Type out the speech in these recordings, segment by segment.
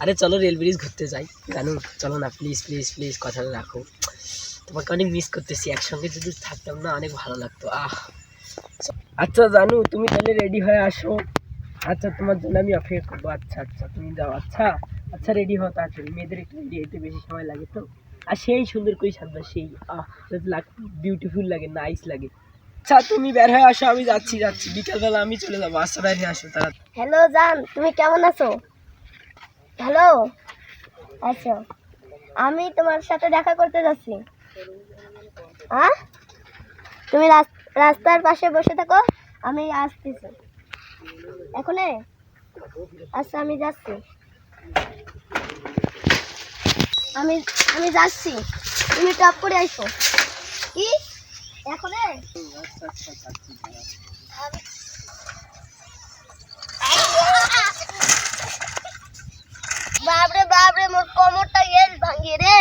আরে চলো rail bridge ঘুরতে যাই। জানো চলো না প্লিজ প্লিজ প্লিজ কথাটা রাখো। তোমাকে অনেক মিস করতেছি, একসঙ্গে যদি থাকতাম না অনেক ভালো লাগতো। আহ। আচ্ছা জানু, তুমি তাহলে রেডি হয়ে আসো। আচ্ছা তোমার জন্য আমি অপেক্ষা করব। আচ্ছা আচ্ছা তুমি যাও। আচ্ছা আচ্ছা রেডি হও তাড়াতাড়ি। মেয়েদের একটু রেডি হতে বেশি সময় লাগে তো। আর সেই সুন্দর করে সাজবা, সেই, আহ বিউটিফুল লাগে নাইস লাগে আচ্ছা তুমি বের হয়ে আসো, আমি যাচ্ছি যাচ্ছি। বিকালবেলা আমি চলে যাব। আচ্ছা বের আসো তারা হ্যালো জান, তুমি কেমন আছো? হ্যালো? আচ্ছা। আমি তোমার সাথে দেখা করতে যাচ্ছি। হ্যাঁ তুমি রাস- রাস্তার পাশে বসে থাকো, আমি আসতেছি। এখনে? আচ্ছা আমি যাচ্ছি। আমি আমি যাচ্ছি। তুমি টপ করে আইসো। কি? এখনে? বাপরে বাপরে মোর কোমরটা গেল ভাঙিয়ে রে।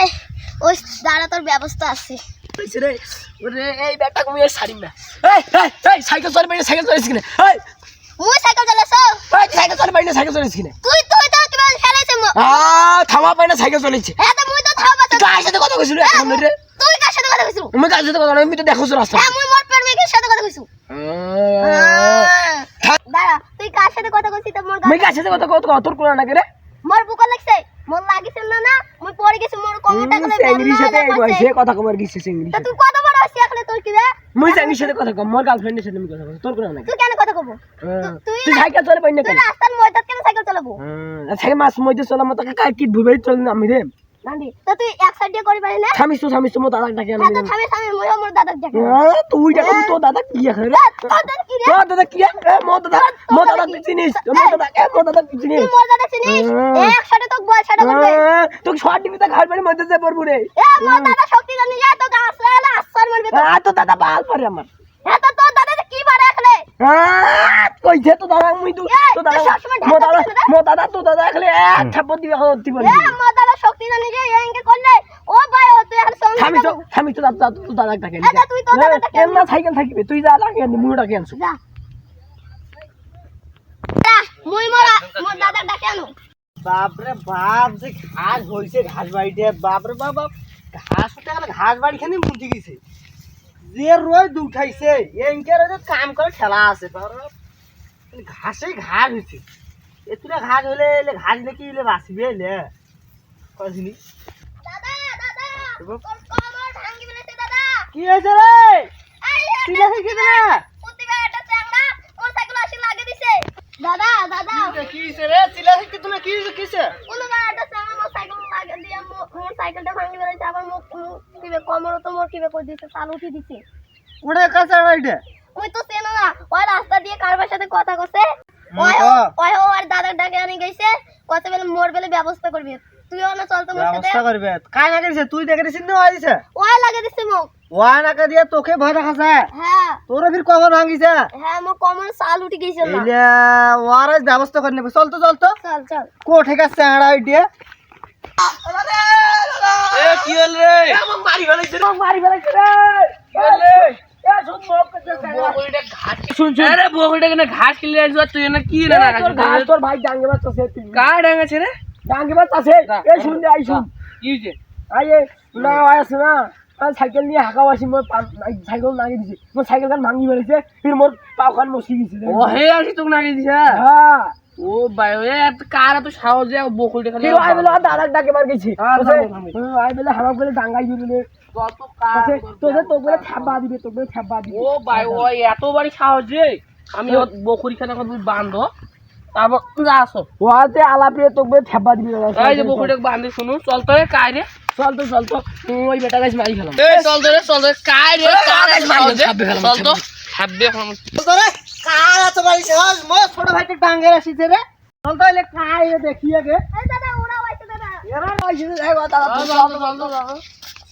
ওই দাঁড়া তোর ব্যবস্থা আছে। হয়েছে রে। ওরে এই ব্যাগটা কমিয়ে ছাড়িম না। এই এই এই সাইকেল চলে বাইরে সাইকেল চলেছিস কিনে। এই মুই সাইকেল চালাছো এই সাইকেল চলে বাইরে সাইকেল চলেছিস কিনে। তুই তুই তো কিবা ফেলেছে মো আ থামা পাই না সাইকেল চলেছে। হ্যাঁ তো মুই তো থামা তুই কার সাথে কথা কইছিস এখন রে। তুই কার সাথে কথা কইছিস আমি কার সাথে কথা বলি? আমি তো দেখোছ রাস্তা। হ্যাঁ মুই মোর প্রেমিকের সাথে কথা কইছিস দাঁড়া তুই কার সাথে কথা কইছিস তো মোর কার সাথে কথা কত তোর কোন না করে মোর বুক লাগছে মোর লাগিছে না না মই পড়ে গেছি মোর কোমরটা গলে ইংলিশ সাথে সে কথা কমার গেছে ইংলিশ তুই কত বড় হইছিস এখন তোর কি রে? মই ইংলিশ সাথে কথা কম মোর গার্লফ্রেন্ডের সাথে আমি কথা কম তোর কোন না তুই কেন কথা কব? তুই তুই সাইকেল চলে পাইনা কেন? তুই রাস্তার ময়দান কেন সাইকেল চালাবো? সাইকেল মাস মধ্যে চলা মত কাই কি ভুবেই চল আমি রে? তো তুই এক সাইড দিয়ে করি পারি না? থামিস তো থামিস তো মো দাদা ডাকে হ্যাঁ তো থামে থামে মই মোর দাদাক দেখে তুই দেখো তো দাদা কি রে? তোর দাদা কি রে? দাদা মো দাদা মো দাদা কি? চিনিস মো দাদা এ মো দাদা কি চিনিস? মোর দাদা চিনিস হ্যাঁ। একসাথে তোকে বল সাথে করবে তোকে শর্ট দিবি তা ঘর বাড়ির মধ্যে যে পড়ব রে। এ মোর দাদা শক্তি জানি যা তো গাছ লাগালে আসর মারবে তো তো দাদা বাল পারে আমার হ্যাঁ তো তোর দাদা কি পারে এখলে কইছে তো দাদা মুই তো তো দাদা মো দাদা। মো দাদা তো দাদা এখলে এক থাপ্পড় দিবি দাদা শক্তি জানি যে এঙ্গে করলে ও ভাই ও তুই এখন সঙ্গে থামিস তো যাব। তো দাদা তো দাদা ডাকে তুই তোর দাদাটাকে এম না সাইকেল থাকিবে তুই যা ডাকে আনবি মুই ডাকে আনছু? যা। যা, মুই মোরা মোর দাদা ডাকে আনো বাপরে বাপ যে ঘাস হইছে ঘাস বাড়িতে বাপরে বাপ বাপ। ঘাস উঠে গেলে ঘাস বাড়ি খানে মুটি গেছে যে উঠাইছে এনকে কাম করে খেলা আছে বাপরে বাপ। ঘাসেই ঘাস হইছে। এতুটা ঘাস হলে এলে ঘাস হলে কি হলে বাঁচবে এলে? দাদা কি হয়েছে রে? তুই না দিছে। দাদা দাদা। কি হয়েছে রে? চিলা তুমি কি হয়েছে সাইকেলটা ভাঙি আবার মুখ কিবে তো মোর কিবে করে দিছে চাল উঠি দিছে। ওটা কাছে রাইটে ওই তো চেনো না ওই রাস্তা দিয়ে কারবার সাথে কথা কছে ওই দাদার ডাকে আনি গেছে কত বেলে মোর বেলে ব্যবস্থা করবি। না করবে। কাই না করিছে তুই দেখে দিছিস না ওই দিছে ওই লাগে দিছে মুখ ওয়া নাকা দিয়ে তোকে ভয় দেখাছে? হ্যাঁ। তোর ফির কখন ভাঙিছে? হ্যাঁ কোমর চাল উঠি গেছে না এইলে ওয়ার আজ ব্যবস্থা করে নেবে। চল তো চল তো। চল চল। কোঠে গেছে আড়া ওইটিয়ে এ কি হল রে? আমাকে মারি ফেলাইছে রে। মারি ফেলাইছে রে। এ শুন মোক শুন শুন। আরে বকরিটা কেন ঘাস কিনলে তুই না কি না না তোর ভাই তোর ভাই ডাঙ্গে বাচ্চা তুই রে? ডাঙ্গে বাচ্চা সে এ শুন আই শুন। কি হইছে? আই এ না আছে না? আর সাইকেল নিয়ে হাঁকাও আসি মোর সাইকেল নাগি দিছে। মোর সাইকেল খান ভাঙি ফেলেছে ফির মোর পাও খান মসি ও হে আসি তোকে নাকি দিছে? হ্যাঁ ও ভাই কার সাহস খালি ফির আই বলে দাদার ডাকে মার গেছি। আই বলে হামাক বলে ডাঙ্গাই দিবে কত কার তোদের তো বলে থাবা দিবে তোকে থাবা দিবে। ও ভাই ও এত বাড়ি সাহস যে। আমি বকরি খানা বান্ধ। তারপর যা আসো। ওয়াতে আলাপে তোকে থাবা দিবে এই যে বকরিটাকে বান্ধে শুনু চল তো রে কাই রে? চল তো চল তো। ওই বেটা গাছ মারি ফেলাম। এই চল তো রে চল তো কাই রে কার এই, সাহস যে? ছাব্বে ফেলাম, চল তো ছাব্বে কার এত বাড়ি সহজ মোর ছোট ভাইতে ডাঙ্গে আসিছে রে। চল তো এলে কাই রে দেখি আগে। এই দাদা ওরা হইছে দাদা। এরা নইছে রে দাদা চল চল চল চল।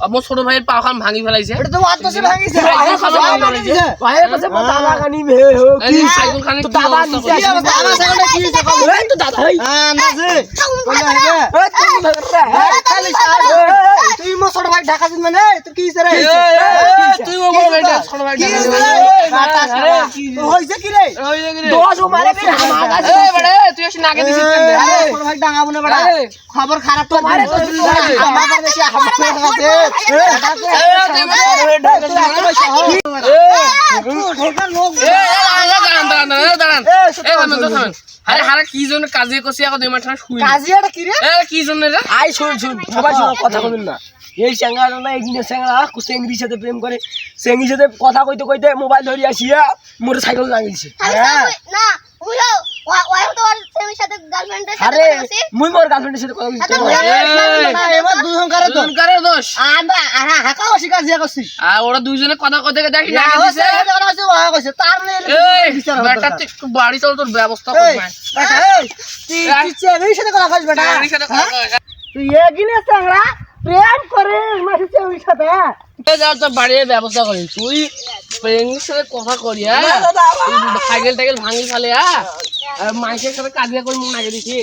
ইচ্ছা কত কইছে ওই তুই কোকা আছে না এ, মোর ছোট তোর ভাই মোর মোর ভাই পাওয়া হইছে তোমার কি পাওয়া গেল এ দেখনি মোর ছোট ভাইটা পাখান ভাঙি ফেলাইছে ছোট ভাইৰ পাওখান ভাঙি পেলাইছে এটা তো আত্মসে ভাঙিছে ভাইয়ে কৈছে মই দাদা ভাঙিছে ভাইয়ে কৈছে মই দাদা কানি হে হে এই চাইকেল খানে তো দাদা অৱস্থা নিচে কি অবস্থা আমার সামনে কি হইছে কম এই তো দাদা এই হ্যাঁ কইলা হেগে এই তুমি ভাগরে এই খালি সার তুই মো ছোট ভাই ঢাকা দিন মানে তোর কি হইছে রে এ, এ, তুই মোৰ বড় ভাইটা ছোট ভাইটা কি হইছে রে কাটা সারা তো হইছে কি রে দোষ মারে আমার কাছে বড়ে এসে নাকে দিছিস কেন রে? ভাই ডাঙাবো না বড়া খবর খারাপ তো মারে দেশে আমার কাছে এই, তুই বড়ে- এ, এ, দাঁড়ান, দাঁড়ান, দাঁড়ান, দাঁড়ান, দাঁড়ান। এ, থামেন তো, থামেন। আরে হারা কি জন্য কাজে করছি এখন দুই মাস শুই কাজী এটা কি রে? এ কি জন্য রে? আই শুন শুন সবাই শুন কথা বলুন না। এই স্যাংরা না একদিনে স্যাংরা চেঙ্গির সাথে প্রেম করে। চেঙ্গির সাথে কথা কইতে কইতে মোবাইল ধরে আসিয়া মোটর সাইকেল লাগিয়েছে না উইও ওই তো আর সেমির সাথে গার্লফ্রেন্ডের সাথে আরে কথা বলছি মুই মোর গার্লফ্রেন্ডের সাথে কথা আচ্ছা, না তো দোষ। আমরা আহা হাকা ওসি কাজ করছি আর ওরা দুইজনে কথা কথা দেখি না নাকে হইছে কইছে ওয়া কইছে তার এই বেটা তুই বাড়ি চল তোর ব্যবস্থা কর এই ভাই। এই তুই তুই চেমির সাথে কথা কইছ বেটা। বাড়ির সাথে কথা কয়। তুই এগিনে প্রেম করে মাসে চেমির সাথে এ যাও তোর বাড়ির ব্যবস্থা করি। তুই প্রেমির সাথে কথা করি হ্যাঁ? সাইকেল টাইকেল ভাঙি ফেলে হ্যাঁ? আর মাইকের সাথে কাজিয়া করে মনে আগে দিছি